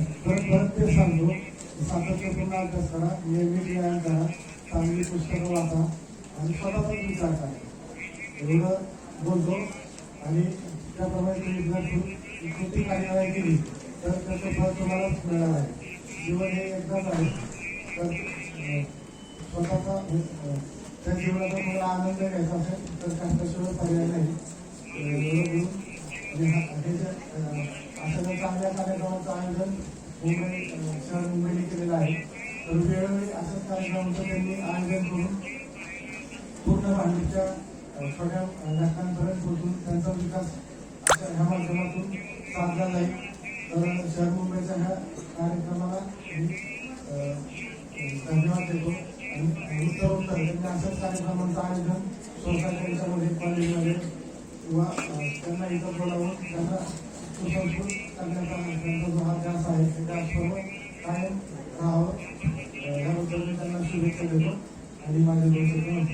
परत परत ते सांगतो सातत्यपूर्ण अभ्यास करा नियमित व्यायाम करा चांगली पुस्तकं वाचा आणि स्वतःचा विचार करा. एवढं बोलतो आणि त्याप्रमाणे तुम्ही जर कृती कार्यवाही केली तर त्याचं फळ तुम्हालाच मिळणार आहे. जीवन हे एकदाच आहे. तर स्वतःचा त्या जीवनाचा तुम्हाला आनंद घ्यायचा असेल तर त्याच्याशिवाय पर्याय नाही अं, एवढं बोलून आणि हा- हे जे अं, अशा चांगल्या कार्यक्रमाचं आयोजन मुंबई शहर मुंबईने केलेलं आहे. तर वेळोवेळी अशाच कार्यक्रमाचं त्यांनी आयोजन करून पूर्ण भांडीच्या सगळ्या छोट्या घटकांपर्यंत पोहोचून त्यांचा विकास ह्या माध्यमातून साधला जाईल. तर शहर मुंबईच्या ह्या कार्यक्रमाला मी धन्यवाद देतो. आणि उत्तरोत्तर त्यांनी अशाच कार्यक्रमांचं आयोजन सोसायटीच्यामध्ये कॉलेजमध्ये किंवा त्यांना इथं बोलावून त्यांना सुसंस्कृत करण्याचा त्यांचा जो हा आहे सर्व कायम राहावं याबद्दल मी त्यांना शुभेच्छा देतो आणि माझे दोन